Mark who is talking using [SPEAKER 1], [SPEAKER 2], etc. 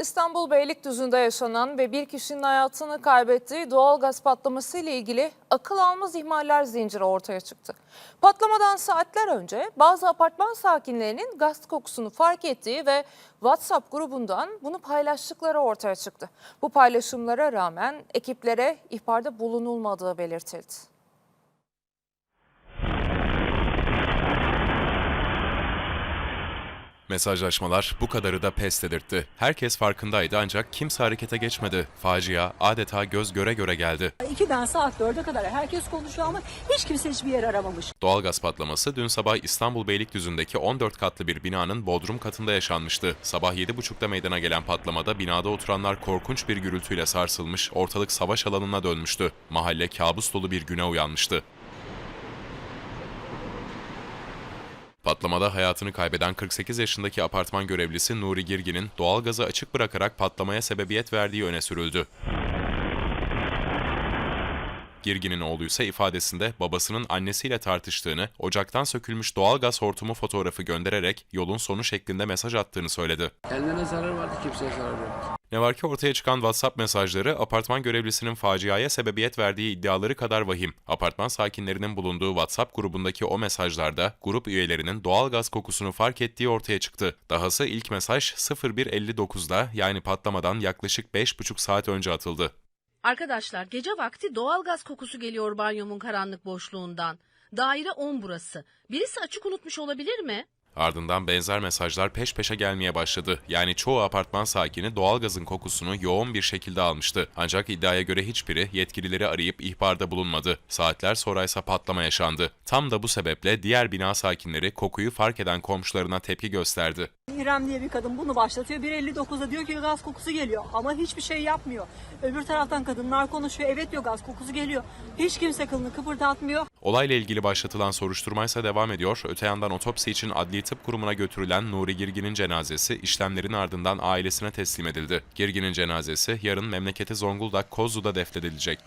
[SPEAKER 1] İstanbul Beylikdüzü'nde yaşanan ve bir kişinin hayatını kaybettiği doğal gaz patlaması ile ilgili akıl almaz ihmaller zinciri ortaya çıktı. Patlamadan saatler önce bazı apartman sakinlerinin gaz kokusunu fark ettiği ve WhatsApp grubundan bunu paylaştıkları ortaya çıktı. Bu paylaşımlara rağmen ekiplere ihbarda bulunulmadığı belirtildi.
[SPEAKER 2] Mesajlaşmalar bu kadarı da pes dedirtti. Herkes farkındaydı ancak kimse harekete geçmedi. Facia adeta göz göre göre geldi.
[SPEAKER 3] 2'den saat 4'e kadar herkes konuşuyor ama hiç kimse hiçbir yer aramamış.
[SPEAKER 2] Doğalgaz patlaması dün sabah İstanbul Beylikdüzü'ndeki 14 katlı bir binanın bodrum katında yaşanmıştı. Sabah 7.30'da meydana gelen patlamada binada oturanlar korkunç bir gürültüyle sarsılmış, ortalık savaş alanına dönmüştü. Mahalle kabus dolu bir güne uyanmıştı. Patlamada hayatını kaybeden 48 yaşındaki apartman görevlisi Nuri Girgin'in doğalgazı açık bırakarak patlamaya sebebiyet verdiği öne sürüldü. Girgin'in oğlu ise ifadesinde babasının annesiyle tartıştığını, ocaktan sökülmüş doğalgaz hortumu fotoğrafı göndererek yolun sonu şeklinde mesaj attığını söyledi.
[SPEAKER 4] Kendine zarar vardı kimseye zarar yok.
[SPEAKER 2] Ne var ki ortaya çıkan WhatsApp mesajları apartman görevlisinin faciaya sebebiyet verdiği iddiaları kadar vahim. Apartman sakinlerinin bulunduğu WhatsApp grubundaki o mesajlarda grup üyelerinin doğalgaz kokusunu fark ettiği ortaya çıktı. Dahası ilk mesaj 01.59'da yani patlamadan yaklaşık 5,5 saat önce atıldı.
[SPEAKER 5] Arkadaşlar gece vakti doğalgaz kokusu geliyor banyomun karanlık boşluğundan. Daire 10 burası. Birisi açık unutmuş olabilir mi?
[SPEAKER 2] Ardından benzer mesajlar peş peşe gelmeye başladı. Yani çoğu apartman sakini doğalgazın kokusunu yoğun bir şekilde almıştı. Ancak iddiaya göre hiçbiri yetkilileri arayıp ihbarda bulunmadı. Saatler sonra ise patlama yaşandı. Tam da bu sebeple diğer bina sakinleri kokuyu fark eden komşularına tepki gösterdi.
[SPEAKER 3] İrem diye bir kadın bunu başlatıyor. 1.59'da diyor ki gaz kokusu geliyor ama hiçbir şey yapmıyor. Öbür taraftan kadınlar konuşuyor. Evet diyor gaz kokusu geliyor. Hiç kimse kılını kıpırdatmıyor.
[SPEAKER 2] Olayla ilgili başlatılan soruşturma ise devam ediyor. Öte yandan otopsi için Adli Tıp Kurumu'na götürülen Nuri Girgin'in cenazesi işlemlerin ardından ailesine teslim edildi. Girgin'in cenazesi yarın memleketi Zonguldak Kozlu'da defnedilecek.